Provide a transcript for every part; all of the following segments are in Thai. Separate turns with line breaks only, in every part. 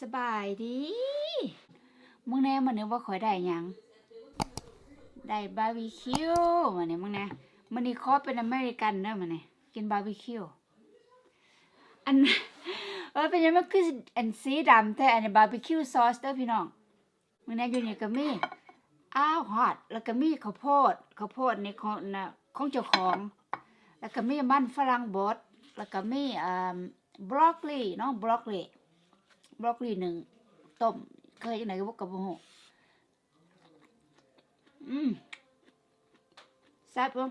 สบายดีมึงแน่มันนึกว่าข่อยได้ยัง ได้บาร์บีคิวมันนี่มึงแน่มันนี่ขอเป็นอเมริกันเด้อมันนี่กินบาร์บีคิวอันเออเป็นยังมันคืออันสีดำแต่อันนี้บาร์บีคิวซอสเด้อพี่น้องมึงแน่อยู่นี่ก็มีอ้าวฮอตแล้วก็มีข้าวโพดข้าวโพดนี่ของนะของเจ้าของ แล้วก็มีมันฝรั่งบดแล้วก็มีอ่าบรอกโคลีเนาะบรอกโคลี บรอกโคลีหนึ่งต้มเคยจังไหนก็บ่กับบ่ฮู้อืมแซ่บบ่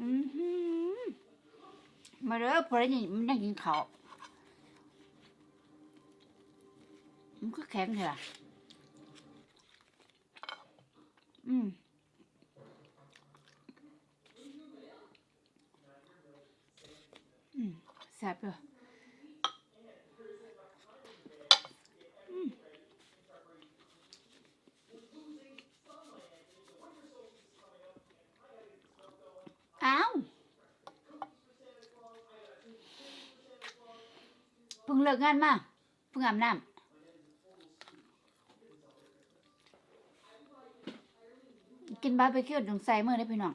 อือหือมาเด้อพอได้ยินมันนั่งกินข้าวมันก็แข็งเถอะอืม อืมแซ่บเลยอ้าวเพิ่งเลิกงานมาเพิ่งอาบน้ำกินบาร์บีคิวตรงใส่เมื่อได้พี่น้อง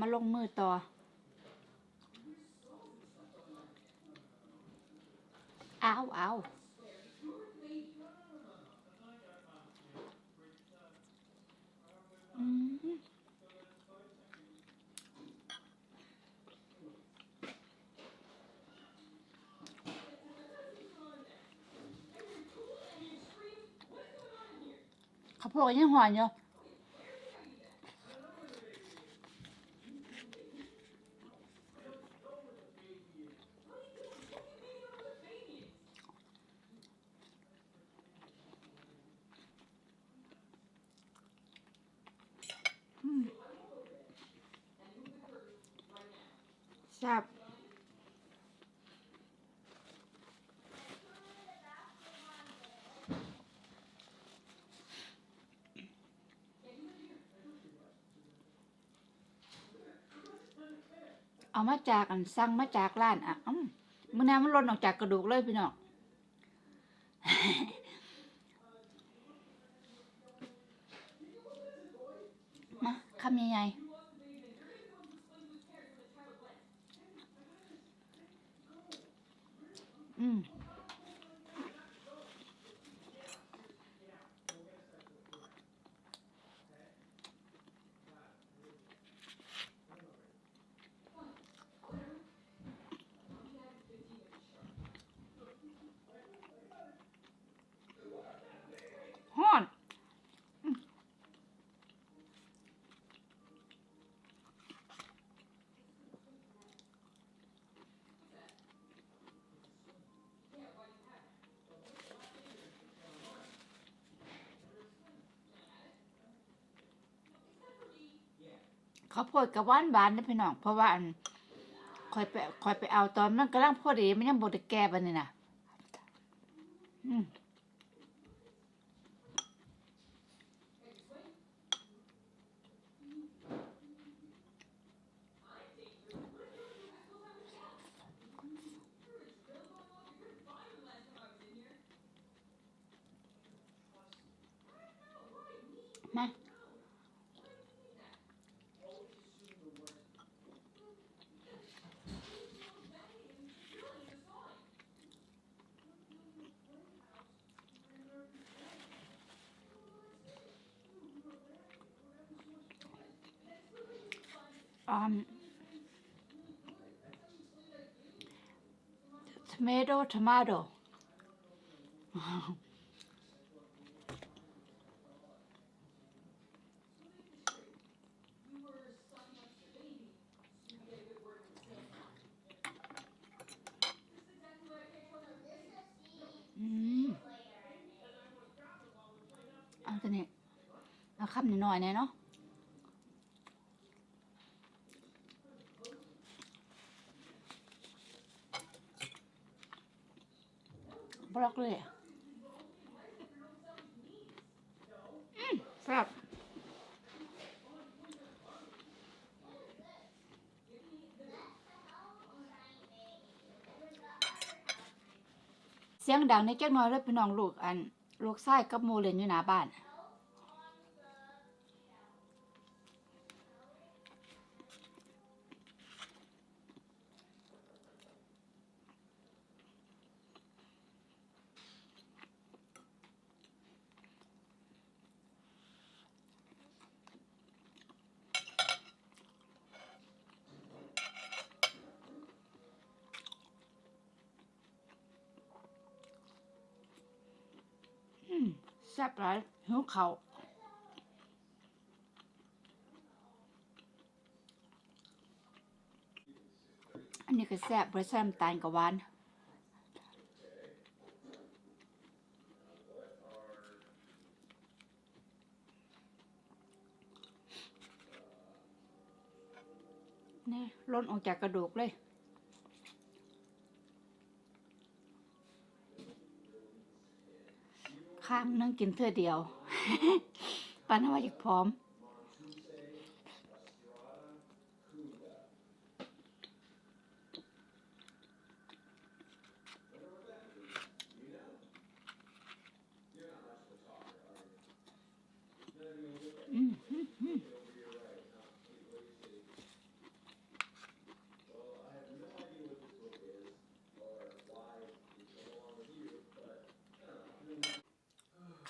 มาลงมือต่ออ้าวอ้าวข้าวโพดยังหวานอยู่ แซ่บเอามาจากอันสั่งมาจากร้านอะอืมมื้อนี้มันหล่นออกจากกระดูกเลยพี่น้องมาคำยังไงอืมฮ้อน เขาโพดกับว่านบานนะพี่น้องเพราะว่าอันคอยไปคอยไปเอาตอนมันกำลังพอดีมันยังบดแก่ปานนี่นะอืม tomato tomato mm. เอาตัวนี้เอาคำหน่อยๆเนี่เนาะ บล็อกเลยอะอืมครับเสียงดังในแจ๊กน้อยเลยพี่น้องลูกอัน ลูกชายกับโมเล่นอยู่หน้าบ้าน อืมแซ่บหลายหิวเขาอันนี้ก็แซ่บเบริษัทน้ำตาลกับหวานนี่ล้นออกจากกระดูกเลย ข้างนึงกินเท่อเดียวปานว่าอยากพร้อม อืมอืมอืม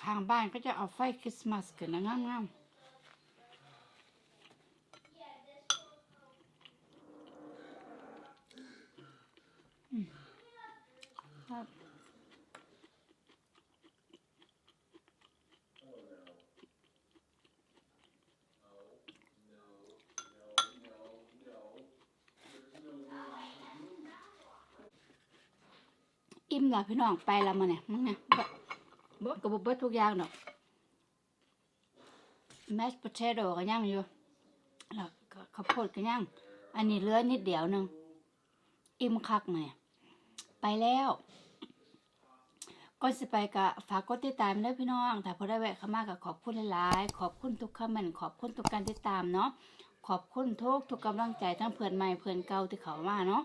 ข้างบ้านก็จะเอาไฟคริสต์มาสขึ้นนะงามๆอืมครับอิ่มแล้วพี่น้องไปแล้วมาเนี่ยมึงเนี่ย บ่บ่กับบ่เบิดทุกอย่างดอก mashed potato ก็ย่างอยู่แล้วก็ข้าวโพดก็ย่างอันนี้เหลือนิดเดียวนึง อิ่มคักหม่ไปแล้วก่อนสิไปก็ฝากกดติดตามเด้อพี่น้องถ้าพอได้แวะเข้ามาก็ขอบคุณหลายๆ ขอบคุณทุกคอมเมนต์ขอบคุณทุกการติดตามเนาะขอบคุณทุกทุกกำลังใจทั้งเพื่อนใหม่เพื่อนเก่าที่เขามาเนาะ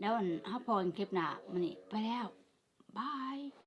แล้วอันเฮาพอกันคลิปหน้ามื้อนี้ไปแล้วบาย